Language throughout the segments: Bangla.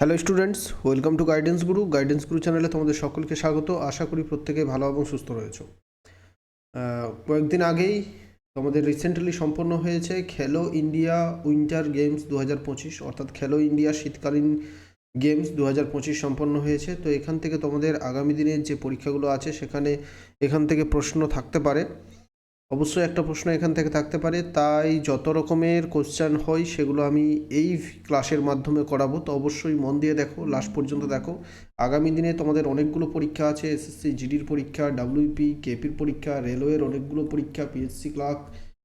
Hello students welcome to guidance guru guidance guru চ্যানেলে তোমাদের সকলকে স্বাগত। আশা করি প্রত্যেকে ভালো এবং সুস্থ রয়েছে। কয়েকদিন আগেই তোমাদের রিসেন্টলি সম্পন্ন হয়েছে খেলো ইন্ডিয়া উইন্টার গেমস দু হাজার পঁচিশ, অর্থাৎ খেলো ইন্ডিয়া শীতকালীন গেমস দু হাজার পঁচিশ সম্পন্ন হয়েছে। তো এখান থেকে তোমাদের আগামী দিনের যে পরীক্ষাগুলো আছে, সেখানে এখান থেকে প্রশ্ন থাকতে পারে। অবশ্যই একটা প্রশ্ন এখান থেকে থাকতে পারে, তাই যত রকমের কোশ্চেন হয় সেগুলো আমি এই ক্লাসের মাধ্যমে করাবো। তো অবশ্যই মন দিয়ে দেখো লাস্ট পর্যন্ত দেখো। আগামী দিনে তোমাদের অনেকগুলো পরীক্ষা আছে এসএসসি জিডির পরীক্ষা ডাব্লিউপি কেপির পরীক্ষা রেলওয়ের অনেকগুলো পরীক্ষা পিএসসি ক্লার্ক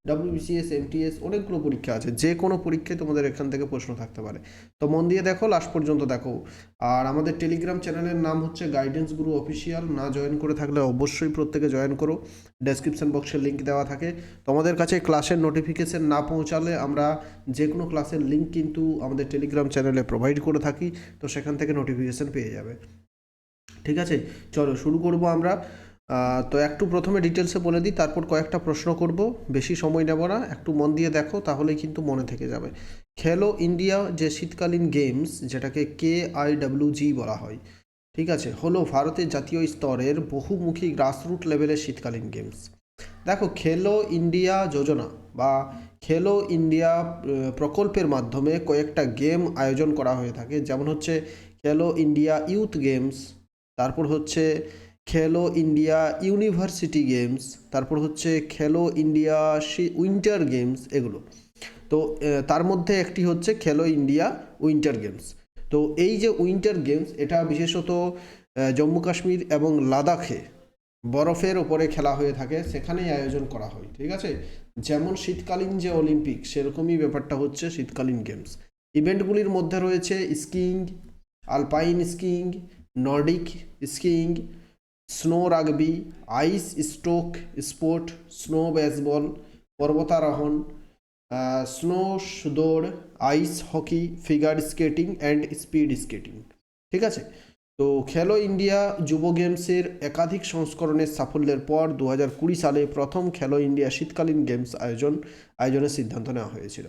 ডাব্লিউবিসিএস এমটিএস অনেকগুলো পরীক্ষা আছে। যে কোনো পরীক্ষায় তোমাদের এখান থেকে প্রশ্ন থাকতে পারে। তো মন দিয়ে দেখো, লাস্ট পর্যন্ত দেখো। আর আমাদের টেলিগ্রাম চ্যানেলের নাম হচ্ছে গাইডেন্স গুরু অফিসিয়াল না জয়েন করে থাকলে অবশ্যই প্রত্যেকে জয়েন করো। ডেসক্রিপশন বক্সে লিঙ্ক দেওয়া থাকে। তোমাদের কাছে ক্লাসের নোটিফিকেশন না পৌঁছালে আমরা যে কোনো ক্লাসের লিঙ্ক কিন্তু আমাদের টেলিগ্রাম চ্যানেলে প্রোভাইড করে থাকি। তো সেখান থেকে নোটিফিকেশন পেয়ে যাবে। ঠিক আছে? চলো, শুরু করব আমরা। তো একটু প্রথমে ডিটেলসে বলে দিই, তারপর কয়েকটা প্রশ্ন করব। বেশি সময় নেব না, একটু মন দিয়ে দেখো, তাহলেই কিন্তু মনে থেকে যাবে। খেলো ইন্ডিয়া যে শীতকালীন গেমস যেটাকে কে আই ডাব্লিউ জি বলা হয়। ঠিক আছে? হলো ভারতের জাতীয় স্তরের বহুমুখী গ্রাসরুট লেভেলের শীতকালীন গেমস দেখো, খেলো ইন্ডিয়া যোজনা বা খেলো ইন্ডিয়া প্রকল্পের মাধ্যমে কয়েকটা গেম আয়োজন করা হয়ে থাকে। যেমন হচ্ছে খেলো ইন্ডিয়া ইউথ গেমস তারপর হচ্ছে খেলো ইন্ডিয়া ইউনিভার্সিটি গেমস, তারপর হচ্ছে খেলো ইন্ডিয়া উইন্টার গেমস এগুলো। তো তার মধ্যে একটি হচ্ছে খেলো ইন্ডিয়া উইন্টার গেমস। তো, এই যে উইন্টার গেমস, এটা বিশেষত জম্মু কাশ্মীর এবং লাদাখে বরফের ওপরে খেলা হয়ে থাকে, সেখানেই আয়োজন করা হয়, ঠিক আছে? যেমন শীতকালীন যে অলিম্পিক, সেরকমই ব্যাপারটা হচ্ছে শীতকালীন গেমস। ইভেন্টগুলির মধ্যে রয়েছে skiing, alpine skiing, Nordic skiing snow rugby, ice stock sport, snow baseball, পর্বতারোহণ snow দৌড় ice hockey, figure skating and speed skating. ঠিক আছে? তো খেলো ইন্ডিয়া যুব গেমসের একাধিক সংস্করণের সাফল্যের পর দু সালে প্রথম খেলো ইন্ডিয়া শীতকালীন গেমস আয়োজন আয়োজনের সিদ্ধান্ত নেওয়া হয়েছিল।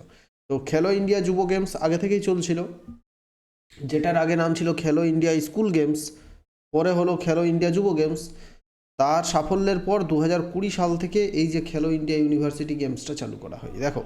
তো খেলো ইন্ডিয়া যুব গেমস আগে থেকেই চলছিল। যেটার আগে নাম ছিল খেলো ইন্ডিয়া স্কুল গেমস। পরে হলো খেলো ইন্ডিয়া যুব গেমস। তার সাফল্যের পর দু সাল থেকে এই যে খেলো ইন্ডিয়া ইউনিভার্সিটি গেমসটা চালু করা হয়। দেখো,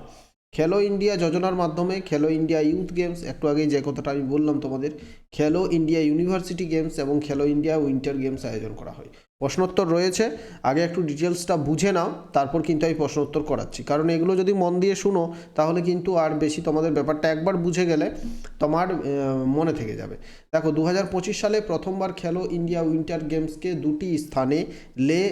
খেলো ইন্ডিয়া যোজনার মাধ্যমে খেলো ইন্ডিয়া ইউথ গেমস, একটু আগেই যে কথাটা আমি বললাম তোমাদের, খেলো ইন্ডিয়া ইউনিভার্সিটি গেমস এবং খেলো ইন্ডিয়া উইন্টার গেমস আয়োজন করা হয়। প্রশ্নোত্তর রয়েছে। আগে একটু ডিটেলসটা বুঝে নাও, তারপর কিন্তু আমি প্রশ্নোত্তর করাচ্ছি। কারণ এগুলো যদি মন দিয়ে শুনো, তাহলে কিন্তু আর বেশি তোমাদের ব্যাপারটা একবার বুঝে গেলে তোমার মনে থেকে যাবে। দেখো দু হাজার পঁচিশ সালে প্রথমবার খেলো ইন্ডিয়া উইন্টার গেমসকে দুটি স্থানে লে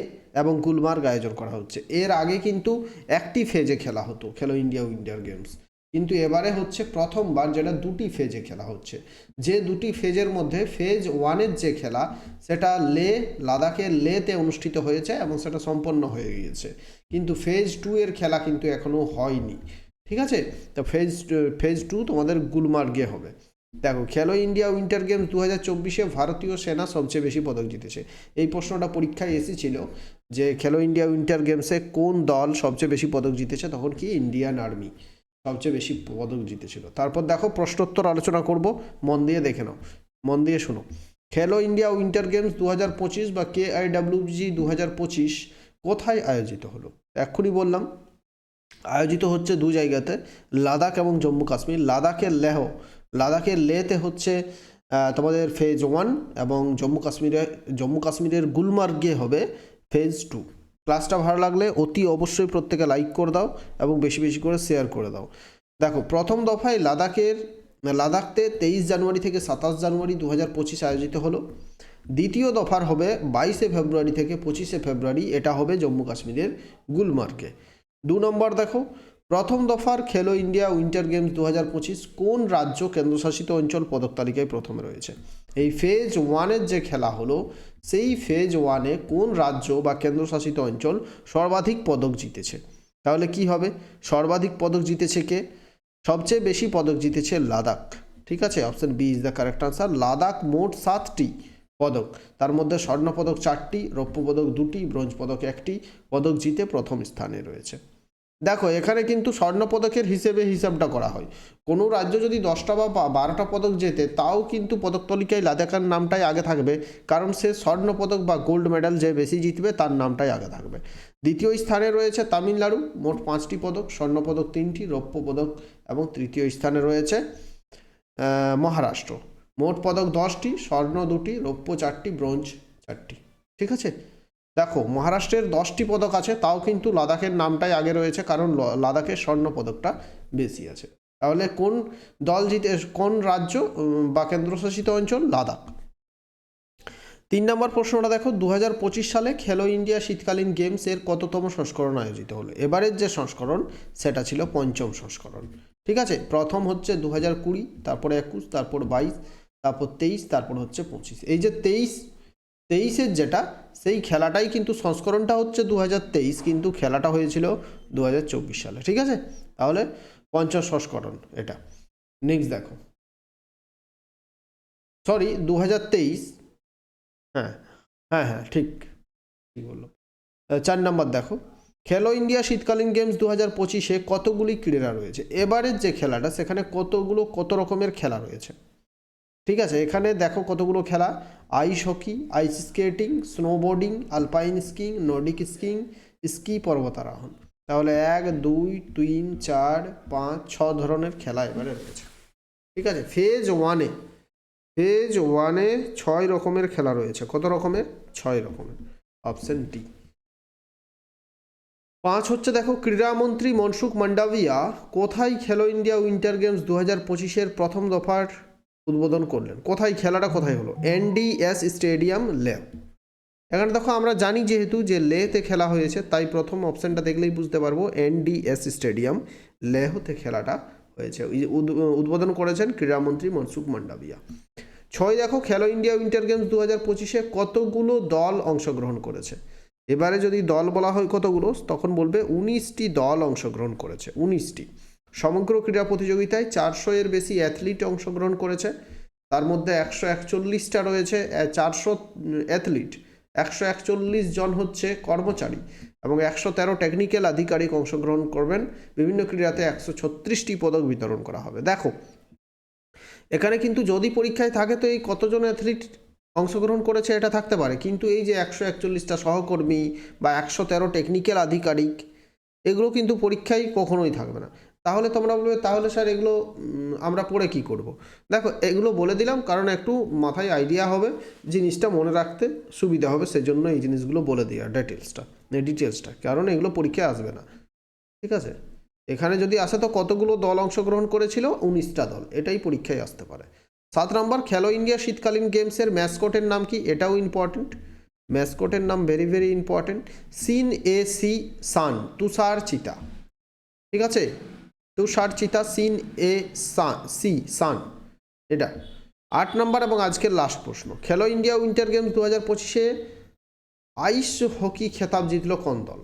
এবং গুলমার্গ আয়োজন করা হচ্ছে। এর আগে কিন্তু একটি ফেজে খেলা হতো, খেলো ইন্ডিয়া উইন্টার গেমস। কিন্তু এবারে হচ্ছে প্রথমবার যেটা দুটি ফেজে খেলা হচ্ছে। যে দুটি ফেজের মধ্যে ফেজ ওয়ানের যে খেলা, সেটা লে, লাদাখের লেতে অনুষ্ঠিত হয়েছে এবং সেটা সম্পন্ন হয়ে গিয়েছে। কিন্তু ফেজ টু এর খেলা কিন্তু এখনও হয়নি। ঠিক আছে? তো ফেজ ফেজ টু তোমাদের গুলমার্গে হবে। দেখো, খেলো ইন্ডিয়া উইন্টার গেমস দু হাজার চব্বিশে ভারতীয় সেনা সবচেয়ে বেশি পদক জিতেছে। এই প্রশ্নটা পরীক্ষায় এসেছিল যে খেলো ইন্ডিয়া উইন্টার গেমসে কোন দল সবচেয়ে বেশি পদক জিতেছে, তখন কি ইন্ডিয়ান আর্মি। সবচেয়ে বেশি পদক জিতেছিল। তারপর দেখো প্রশ্নোত্তর আলোচনা করব, মন দিয়ে দেখে নাও, মন দিয়ে শোনো। খেলো ইন্ডিয়া উইন্টার গেমস দু হাজার পঁচিশ বা কে আই ডাব্লিউজি দু হাজার পঁচিশ কোথায় আয়োজিত হলো? এক্ষুনি বললাম, আয়োজিত হচ্ছে দু জায়গাতে, লাদাখ এবং জম্মু কাশ্মীর। লাদাখের লেহ, লাদাখের লেতে হচ্ছে তোমাদের ফেজ ওয়ান এবং জম্মু কাশ্মীরে, জম্মু কাশ্মীরের গুলমার্গে হবে ফেজ টু। ক্লাসটা ভালো লাগলে অতি অবশ্যই প্রত্যেকে লাইক করে দাও এবং বেশি বেশি করে শেয়ার করে দাও। দেখো, প্রথম দফায় লাদাখের, লাদাখতে তেইশ জানুয়ারি থেকে সাতাশ জানুয়ারি দু হাজার পঁচিশ আয়োজিত হলো। দ্বিতীয় দফার হবে বাইশে ফেব্রুয়ারি থেকে পঁচিশে ফেব্রুয়ারি, এটা হবে জম্মু কাশ্মীরের গুলমার্গে। দু নম্বর দেখো প্রথম দফার খেলো ইন্ডিয়া উইন্টার গেমস দু হাজার পঁচিশ কোন রাজ্য কেন্দ্রশাসিত অঞ্চল পদক তালিকায় প্রথমে রয়েছে? এই ফেজ ওয়ানের যে খেলা হলো, সেই ফেজ ওয়ানে কোন রাজ্য বা কেন্দ্রশাসিত অঞ্চল সর্বাধিক পদক জিতেছে? তাহলে কি হবে? সর্বাধিক পদক জিতেছে কে? সবচেয়ে বেশি পদক জিতেছে লাদাখ। ঠিক আছে? Option B is the correct answer. Ladakh মোট সাতটি পদক। তার মধ্যে স্বর্ণপদক চারটি, রৌপ্য পদক দুটি, ব্রোঞ্জ পদক একটি। পদক জিতে প্রথম স্থানে রয়েছে। দেখো, এখানে কিন্তু স্বর্ণপদকের হিসেবে হিসাবটা করা হয়। কোনো রাজ্য যদি দশটা বা বারোটা পদক জেতে, তাও কিন্তু পদক তালিকায় লাদাখের নামটাই আগে থাকবে। কারণ সে স্বর্ণপদক বা গোল্ড মেডেল যে বেশি জিতবে, তার নামটাই আগে থাকবে। দ্বিতীয় স্থানে রয়েছে তামিলনাড়ু, মোট পাঁচটি পদক স্বর্ণপদক তিনটি, রৌপ্য পদক এবং তৃতীয় স্থানে রয়েছে মহারাষ্ট্র। মোট পদক দশটি, স্বর্ণ দুটি, রৌপ্য চারটি, ব্রোঞ্জ চারটি। ঠিক আছে? দেখো, মহারাষ্ট্রের দশটি পদক আছে, তাও কিন্তু লাদাখের নামটাই আগে রয়েছে, কারণ লাদাখের স্বর্ণ পদকটা বেশি আছে। তাহলে কোন দল জিতে, কোন রাজ্য বা কেন্দ্রশাসিত অঞ্চল? লাদাখ। তিন নম্বর প্রশ্নটা দেখো দু হাজার পঁচিশ সালে খেলো ইন্ডিয়া শীতকালীন গেমস এর কততম সংস্করণ আয়োজিত হলো? এবারের যে সংস্করণ, সেটা ছিল পঞ্চম সংস্করণ। ঠিক আছে? প্রথম হচ্ছে দু কুড়ি, তারপরে একুশ, তারপর বাইশ, তারপর তেইশ, তারপর হচ্ছে পঁচিশ। এই যে তেইশ তেইশের যেটা, সেই খেলাটাই কিন্তু সংস্করণটা হচ্ছে দু হাজার তেইশ, কিন্তু খেলাটা হয়েছিল দু হাজার চব্বিশ সালে, ঠিক আছে? তাহলে পঞ্চম সংস্করণ এটা। নেক্সট দেখো। সরি দু হাজার তেইশ। হ্যাঁ হ্যাঁ হ্যাঁ ঠিক। ঠিক বলল? চার নম্বর দেখো। খেলো ইন্ডিয়া শীতকালীন গেমস দু হাজার পঁচিশে কতগুলি ক্রীড়া রয়েছে? এবারের যে খেলাটা, সেখানে কতগুলো, কত রকমের খেলা রয়েছে? ঠিক আছে, এখানে দেখো কতগুলো খেলা। Ice hockey, ice skating, snowboarding, alpine skiing, Nordic skiing, ski পর্বতারোহণ। তাহলে এক, দুই, তিন, চার, পাঁচ, ছ ধরনের খেলা এবারে রয়েছে। ঠিক আছে ফেজ ওয়ানে ফেজ ওয়ানে ছয় রকমের খেলা রয়েছে। কত রকমের? ছয় রকমের। অপশন ডি পাঁচ হচ্ছে দেখো, ক্রীড়ামন্ত্রী মনসুখ মান্ডাভিয়া, কোথায় খেলো ইন্ডিয়া উইন্টার গেমস দু হাজার পঁচিশের প্রথম দফার উদ্বোধন করলেন। কোথায়, খেলাটা কোথায় হলো? এনডিএস স্টেডিয়াম লে। এখানে দেখো, আমরা জানি যেহেতু যে লেতে খেলা হয়েছে, তাই প্রথম অপশানটা দেখলেই বুঝতে পারব এনডিএস স্টেডিয়াম লেহতে খেলাটা হয়েছে। উদ্বোধন করেছেন ক্রীড়ামন্ত্রী মনসুখ মান্ডাবিয়া ছয় দেখো, খেলো ইন্ডিয়া উইন্টার গেমস দু হাজার পঁচিশে কতগুলো দল অংশগ্রহণ করেছে? এবারে যদি দল বলা হয় কতগুলো, তখন বলবে উনিশটি দল অংশগ্রহণ করেছে, উনিশটি। সমগ্র ক্রীড়া প্রতিযোগিতায় চারশো এর বেশি অ্যাথলিট অংশগ্রহণ করেছে। তার মধ্যে একশো একচল্লিশটা রয়েছে চারশো অ্যাথলিট একশো একচল্লিশ জন হচ্ছে কর্মচারী এবং একশো তেরো টেকনিক্যাল আধিকারিক অংশগ্রহণ করবেন। বিভিন্ন ক্রীড়াতে একশো ছত্রিশটি পদক বিতরণ করা হবে। দেখো, এখানে কিন্তু যদি পরীক্ষায় থাকে তো এই কতজন অ্যাথলিট অংশগ্রহণ করেছে এটা থাকতে পারে। কিন্তু এই যে একশো একচল্লিশটা সহকর্মী বা একশো তেরো টেকনিক্যাল আধিকারিক, এগুলো কিন্তু পরীক্ষায় কখনোই থাকবে না। তাহলে তোমরা বলবে, তাহলে স্যার এগুলো আমরা পড়ে কি করব। দেখো, এগুলো বলে দিলাম কারণ একটু মাথায় আইডিয়া হবে, জিনিসটা মনে রাখতে সুবিধা হবে, সেজন্য এই জিনিসগুলো বলে দেওয়া ডিটেলসটা ডিটেলসটা কারণ এগুলো পরীক্ষায় আসবে না। ঠিক আছে? এখানে যদি আসে তো কতগুলো দল অংশগ্রহণ করেছিল? উনিশটা দল, এটাই পরীক্ষায় আসতে পারে। সাত নম্বর, খেলো ইন্ডিয়া শীতকালীন গেমসের ম্যাসকোটের নাম কি? এটাও ইম্পর্টেন্ট ম্যাসকোটের নাম ভেরি ভেরি ইম্পর্টেন্ট সিন এ সি সান তুষার চিতা ঠিক আছে? তুষার চিতা সিন এ সি সান। এটা। আট নম্বর এবং আজকের লাস্ট প্রশ্ন। খেলো ইন্ডিয়া উইন্টার গেমস দু হাজার পঁচিশে আইস হকি খেতাব জিতলো কোন দল?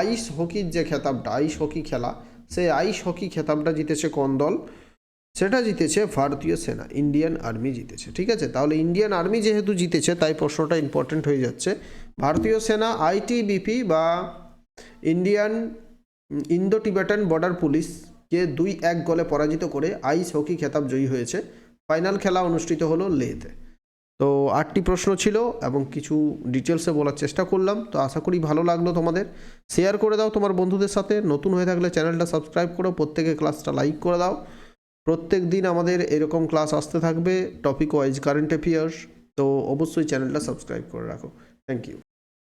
আইস হকির যে খেতাবটা, আইস হকি খেলা সেই আইস হকি খেতাবটা জিতেছে কোন দল? সেটা জিতেছে ভারতীয় সেনা, ইন্ডিয়ান আর্মি জিতেছে। ঠিক আছে? তাহলে ইন্ডিয়ান আর্মি যেহেতু জিতেছে, তাই প্রশ্নটা ইম্পর্টেন্ট হয়ে যাচ্ছে। ভারতীয় সেনা, আইটিবিপি বা ইন্ডিয়ান ইন্দো টিবেটান বর্ডার পুলিশকে দুই এক গোলে পরাজিত করে আইস হকি খেতাব জয়ী হয়েছে। ফাইনাল খেলা অনুষ্ঠিত হলো লেতে তো আটটি প্রশ্ন ছিল এবং কিছু ডিটেলসে বলার চেষ্টা করলাম। তো আশা করি ভালো লাগল তোমাদের। শেয়ার করে দাও তোমার বন্ধুদের সাথে। নতুন হয়ে থাকলে চ্যানেলটা সাবস্ক্রাইব করো প্রত্যেকে ক্লাসটা লাইক করে দাও। প্রত্যেক দিন আমাদের এরকম ক্লাস আসতে থাকবে। টপিক ওয়াইজ কারেন্ট অ্যাফেয়ার্স তো অবশ্যই চ্যানেলটা সাবস্ক্রাইব করে রাখো। Thank you